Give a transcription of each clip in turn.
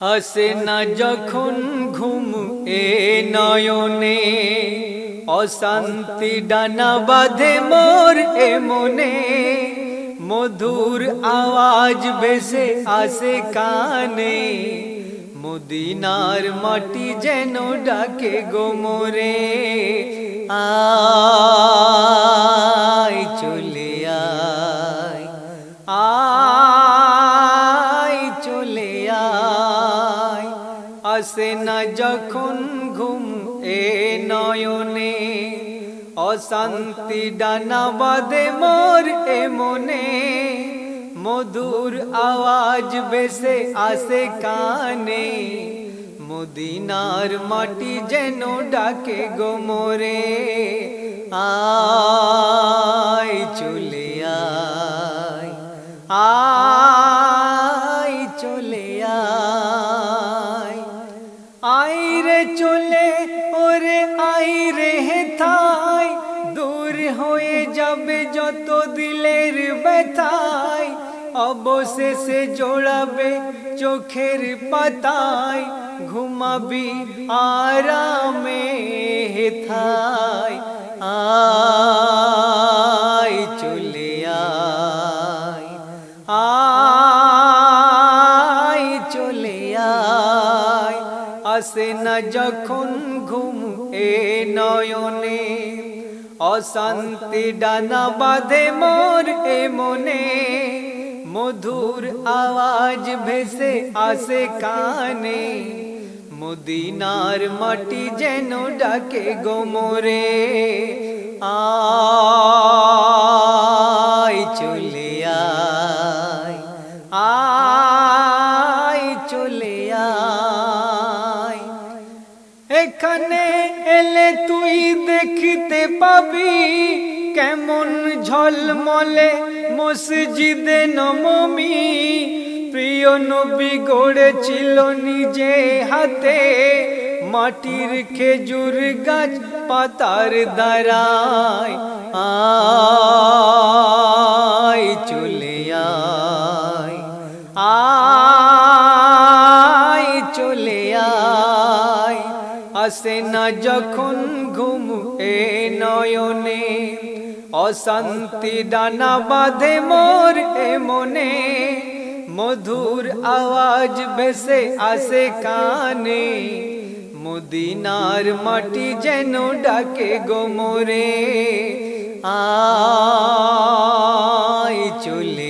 আসে না যখন ঘুম এ নয়নে, অশান্তি ডানা বাঁধে মোর এ মনে। মধুর আওয়াজ ভেসে আসে কানে, মদিনার মাটি যেন ডাকে গোমরে আয় আসে না যখন ঘুম এ নয়নে। অশান্তি ডানা বাঁধে মোর এ মনে। মধুর আওয়াজ বেসে আসে কানে। মদিনার মাটি যেন ডাকে গোমরে আয় চলে আয় আয় যাবে যত দিলের ব্যথায় অবশেষে জোড়াবে চোখের পাতায়, ঘুমাবি আরামে হেথায়। আয়, চলে আয় আয়, চলে আসে না যখন ঘুম এ নয়নে অশান্তি ডানা বাঁধে মোর এ মনে। মধুর আওয়াজ ভেসে আসে কানে। মদিনার মাটি যেন ডাকে গোমরে আয় চলে দেখতে পাবি কেমন ঝলমলে মসজিদে নমমি। প্রিয় নবী গড়েছিল নিজে হাতে মাটির খেজুর গাছ পাতার দ্বারায়। আয় চলে আয় আয় চলে আয়। আসে না যখন ঘুম এ নয়নে, অশান্তি ডানা বাঁধে মোর এ মনে। মধুর আওয়াজ ভেসে আসে কানে, মদিনার মাটি যেন ডাকে গোমরে। আয় চলে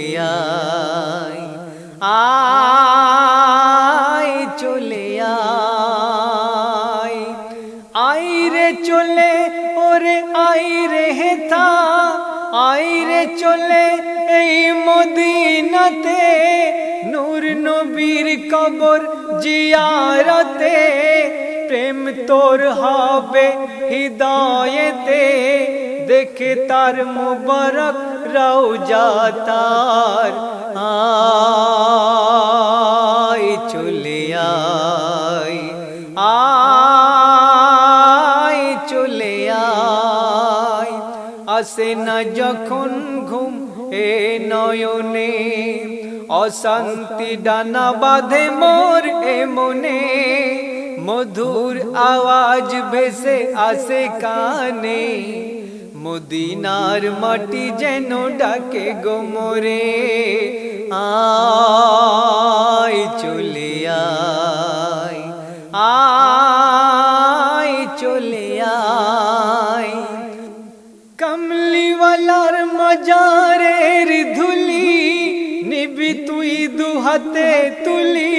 চলে, ওরে আই রে হেথা আই রে চলে এই মদিনাতে, নূর নবীর কবর জিয়ারতে। প্রেম তোর হবে হৃদয়েতে, দেখে তার মুবারক রওজা তার। আয় আসে না যখন ঘুম, এ নয়নে অশান্তি ডানা বাঁধে মোর এ মনে। মধুর আওয়াজ ভেসে আসে কানে, মদিনার মাটি যেন ডাকে গোমরে আয় চলে মজারের ধুলি নিবি তুই দুহাতে তুলি,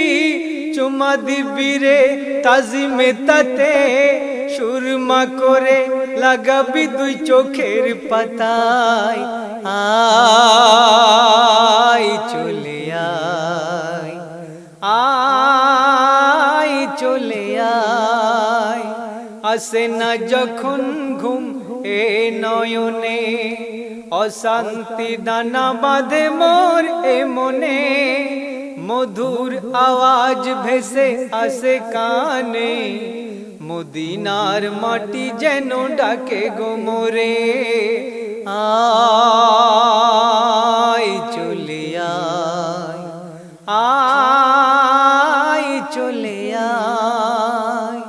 চুমা দিবি রে তাজিমে তাতে, সুরমা করে লাগাবি দুই চোখের পাতায়। আয় চলে আয় আয় চলে আয়। আসে না যখন ঘুম, এ নয়নে অশান্তি দানা বাঁধে মোর এ মনে। মধুর আওয়াজ ভেসে আসে কানে। মদিনার মাটি যেন ডাকে গোমরে আয় চলে আয় আয় চলে আয়।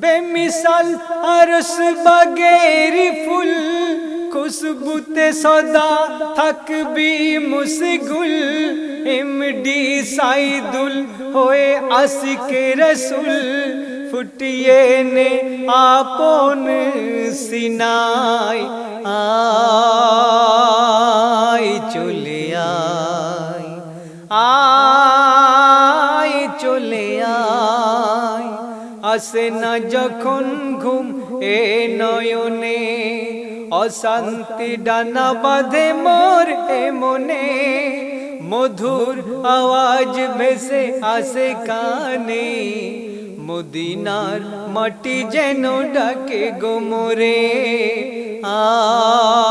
বেমিসাল আরস বাগের ফুল খুশবুতে সদা থাকবি মুসগুল এমডি সাইদুল হয়ে আশিকে রসুল ফুটিয়ে নে আপন সিনাই আয় চলে আয় আয় চলে আয় আসে না যখন ঘুম এ নয়নে অশান্তি ডানা বাঁধে মোর এ মনে। মধুর আওয়াজ ভেসে আসে কানে। মদিনার মাটি যেন ডাকে গোমরে আয়